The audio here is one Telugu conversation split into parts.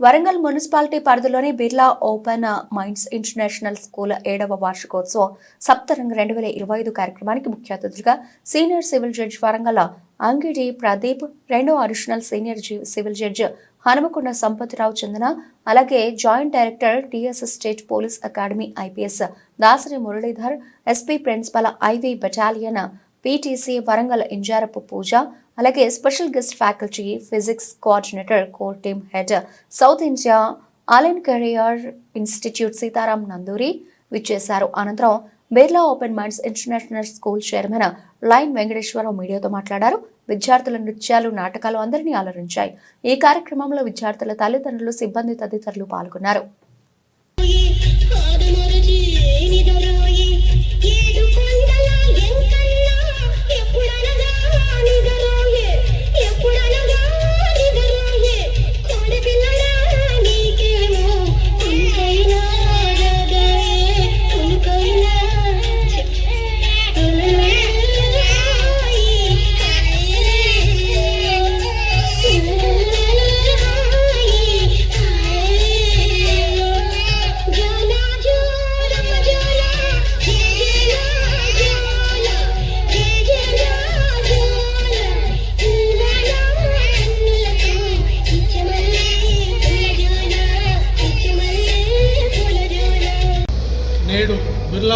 వరంగల్ మున్సిపాలిటీ పరిధిలోని Birla open minds international school ఏడవ వార్షికోత్సవం సప్తరంగ్ రెండు వేల ఇరవై ఐదు కార్యక్రమానికి ముఖ్య అతిథులుగా senior civil judge Warangal Angidi Pradeep రెండో additional senior civil judge Hanumakonda Sampathrao Chandana అలాగే joint director TS state police academy IPS Dasari Muralidhar SP principal IV battalion PTC Warangal Injarapu Pooja అలాగే special guest faculty physics coordinator core team head south India Allen career institute Sitaram Nanduri విచ్చేశారు. అనంతరం Birla open minds international school chairman line Venkateswararao మీడియాతో మాట్లాడారు. విద్యార్థుల నృత్యాలు నాటకాలు అందరినీ అలరించాయి. ఈ కార్యక్రమంలో విద్యార్థుల తల్లిదండ్రులు సిబ్బంది తదితరులు పాల్గొన్నారు.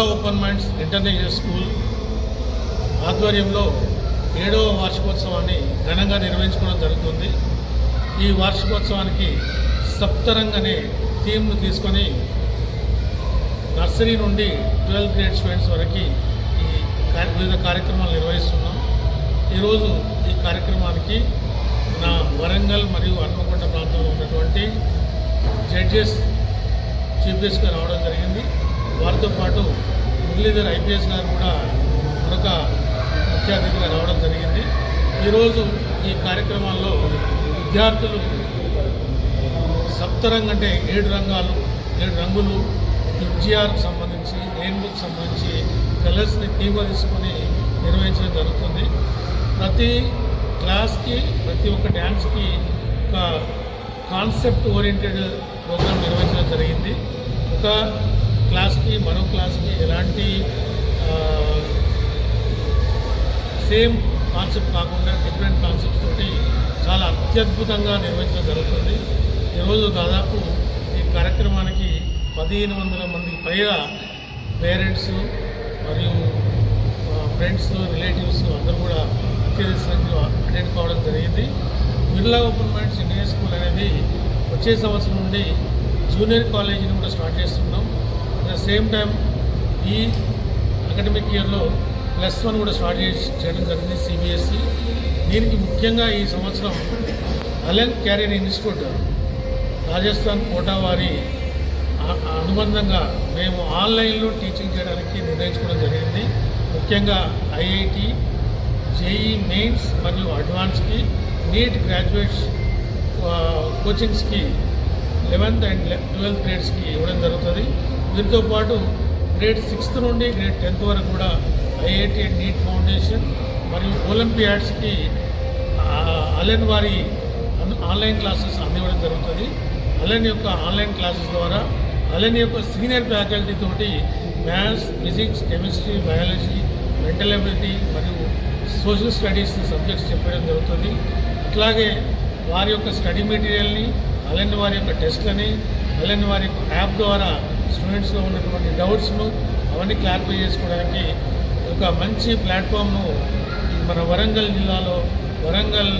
Birla open minds international school ఆధ్వర్యంలో ఏడవ వార్షికోత్సవాన్ని ఘనంగా నిర్వహించుకోవడం జరుగుతుంది. ఈ వార్షికోత్సవానికి సప్తరంగ్ అనే థీమ్ను తీసుకొని నర్సరీ నుండి ట్వెల్త్ గ్రేడ్ స్టూడెంట్స్ వరకు ఈ కార్య- వివిధ కార్యక్రమాలు నిర్వహిస్తున్నాం. ఈరోజు ఈ కార్యక్రమానికి నా వరంగల్ మరియు హన్మకొండ ప్రాంతంలో ఉన్నటువంటి జడ్జెస్ చీఫ్ గెస్ట్గా రావడం జరిగింది. వారితో పాటు మురళీధర్ ఐపీఎస్ గారు కూడా మరొక ముఖ్య అతిథిగా రావడం జరిగింది. ఈరోజు ఈ కార్యక్రమాల్లో విద్యార్థులు సప్తరంగ్ అంటే ఏడు రంగాలు ఏడు రంగులు ఎంజిఆర్కి సంబంధించి రెయిన్బోకి సంబంధించి కలర్స్ని తీవ తీసుకొని నిర్వహించడం జరుగుతుంది. ప్రతి క్లాస్కి ప్రతి ఒక్క డ్యాన్స్కి ఒక కాన్సెప్ట్ ఓరియంటెడ్ ప్రోగ్రామ్ నిర్వహించడం జరిగింది. ఒక క్లాస్కి మరో క్లాస్కి ఎలాంటి సేమ్ కాన్సెప్ట్ కాకుండా డిఫరెంట్ కాన్సెప్ట్స్ తోటి చాలా అత్యద్భుతంగా నిర్వహించడం జరుగుతుంది. ఈరోజు దాదాపు ఈ కార్యక్రమానికి పదిహేను వందల మందికి పైగా పేరెంట్స్ మరియు ఫ్రెండ్స్ రిలేటివ్స్ అందరూ కూడా అత్యధిక సంఖ్యలో అటెండ్ కావడం జరిగింది. Birla open minds Indian school అనేది వచ్చే సంవత్సరం నుండి జూనియర్ కాలేజీని కూడా స్టార్ట్ చేస్తున్నాం. ద సేమ్ టైం ఈ అకాడమిక్ ఇయర్లో ప్లస్ వన్ కూడా స్టార్ట్ చేసి చేయడం జరిగింది సిబిఎస్ఈ దీనికి ముఖ్యంగా ఈ సంవత్సరం Allen career institute Rajasthan Kota వారి అనుబంధంగా మేము ఆన్లైన్లో టీచింగ్ చేయడానికి నిర్ణయించుకోవడం జరిగింది. ముఖ్యంగా ఐఐటి జేఈ మెయిన్స్ మరియు అడ్వాన్స్కి నీట్ గ్రాడ్యుయేట్స్ కోచింగ్స్కి లెవెన్త్ అండ్ ట్వెల్త్ గ్రేడ్స్కి ఇవ్వడం జరుగుతుంది. వీరితో పాటు గ్రేడ్ సిక్స్త్ నుండి గ్రేడ్ టెన్త్ వరకు కూడా ఐఐటి అండ్ నీట్ ఫౌండేషన్ మరియు ఒలింపియాడ్స్కి అలెన్ వారి అన్- ఆన్లైన్ క్లాసెస్ అందివ్వడం జరుగుతుంది. అలెన్ యొక్క ఆన్లైన్ క్లాసెస్ ద్వారా అలెన్ యొక్క సీనియర్ ఫ్యాకల్టీ తోటి maths physics chemistry biology mental ability మరియు సోషల్ స్టడీస్ సబ్జెక్ట్స్ చెప్పడం జరుగుతుంది. అట్లాగే వారి యొక్క స్టడీ మెటీరియల్ని అలెన్ వారి యొక్క టెస్ట్లని అలెన్ వారి యొక్క యాప్ ద్వారా స్టూడెంట్స్లో ఉన్నటువంటి డౌట్స్ను అవన్నీ క్లారిఫై చేసుకోవడానికి ఒక మంచి ప్లాట్ఫామ్ను మన వరంగల్ జిల్లాలో వరంగల్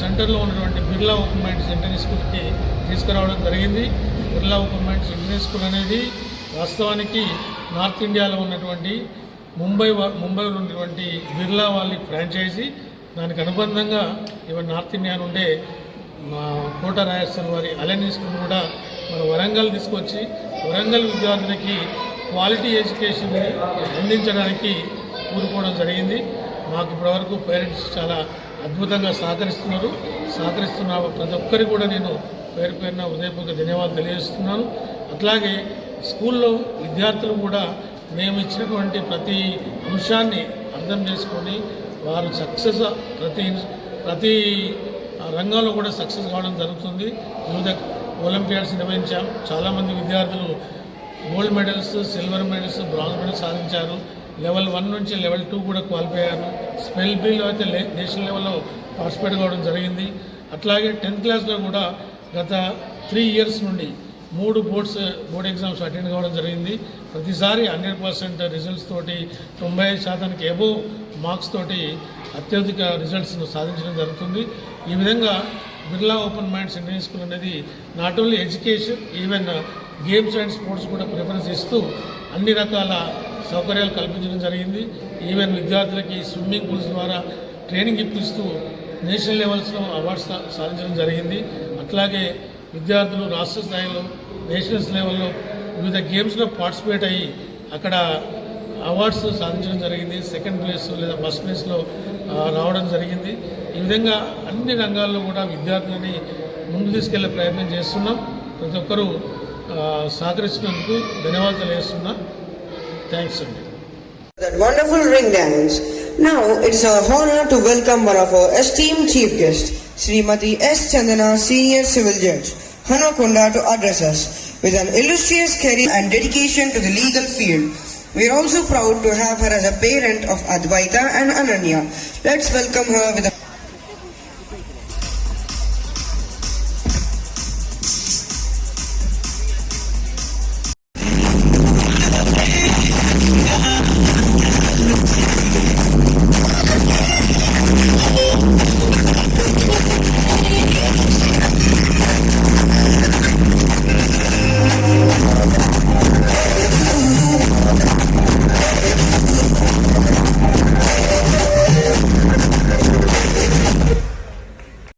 సెంటర్లో ఉన్నటువంటి బిర్లా ఓపెన్ మైండ్స్ ఇంటర్నేషనల్ స్కూల్కి తీసుకురావడం జరిగింది. Birla open minds international school అనేది వాస్తవానికి నార్త్ ఇండియాలో ఉన్నటువంటి ముంబై ముంబైలో ఉన్నటువంటి బిర్లా వాళ్ళ ఫ్రాంచైజీ దానికి అనుబంధంగా ఇవన్న నార్త్ ఇండియా నుండే మా కోట రాజస్థాన్ వారి అలెన్ స్కూల్ కూడా మన వరంగల్ తీసుకొచ్చి వరంగల్ విద్యార్థులకి క్వాలిటీ ఎడ్యుకేషన్ని అందించడానికి కూరుకోవడం జరిగింది. మాకు ఇప్పటివరకు పేరెంట్స్ చాలా అద్భుతంగా సహకరిస్తున్నారు. సహకరిస్తున్న ప్రతి ఒక్కరికి కూడా నేను పేరు పేరున హృదయపూర్వక ధన్యవాదాలు తెలియజేస్తున్నాను. అట్లాగే స్కూల్లో విద్యార్థులు కూడా మేము ఇచ్చినటువంటి ప్రతి అంశాన్ని అర్థం చేసుకొని వారు సక్సెస్ ప్రతి ప్రతి రంగంలో కూడా సక్సెస్ కావడం జరుగుతుంది. వివిధ ఒలింపియాడ్స్ నిర్వహించాం. చాలామంది విద్యార్థులు gold medals silver medals bronze medals సాధించారు. లెవెల్ వన్ నుంచి లెవెల్ టూ కూడా క్వాలిఫై అయ్యారు. స్పెల్ బిల్లో అయితే లే- నేషనల్ లెవెల్లో పార్టిసిపేట్ కావడం జరిగింది. అట్లాగే టెన్త్ క్లాస్లో కూడా గత త్రీ ఇయర్స్ నుండి మూడు బోర్డ్స్ బోర్డ్ ఎగ్జామ్స్ అటెండ్ కావడం జరిగింది. ప్రతిసారి హండ్రెడ్ పర్సెంట్ రిజల్ట్స్ తోటి తొంభై శాతానికి ఎబో మార్క్స్ తోటి అత్యధిక రిజల్ట్స్ను సాధించడం జరుగుతుంది. ఈ విధంగా Birla open minds international school అనేది not only education even games and sports కూడా ప్రిఫరెన్స్ ఇస్తూ అన్ని రకాల సౌకర్యాలు కల్పించడం జరిగింది. ఈవెన్ విద్యార్థులకి స్విమ్మింగ్ పూల్స్ ద్వారా ట్రైనింగ్ ఇప్పిస్తూ నేషనల్ లెవెల్స్లో అవార్డ్స్ సాధించడం జరిగింది. అట్లాగే విద్యార్థులు రాష్ట్ర స్థాయిలో నేషనల్స్ లెవెల్లో వివిధ గేమ్స్లో పార్టిసిపేట్ అయ్యి అక్కడ అవార్డ్స్ సాధించడం జరిగింది సెకండ్ ప్లేస్ లేదా ఫస్ట్ ప్లేస్లో రావడం జరిగింది ఈ విధంగా అన్ని రంగాల్లో కూడా విద్యార్థులని ముందు తీసుకెళ్ళే ప్రయత్నం చేస్తున్నాం ప్రతి ఒక్కరూ సహకరిస్తున్నందుకు ధన్యవాదాలు తెలియజేస్తున్నా థ్యాంక్స్ అండి that wonderful ring dance. Now it's our honor to welcome one of our esteemed chief guests, Srimati S. Chandana, Senior Civil Judge, Hanakonda, to address us with an illustrious career and dedication to the legal field. We are also proud to have her as a parent of Advaita and Ananya. Let's welcome her with a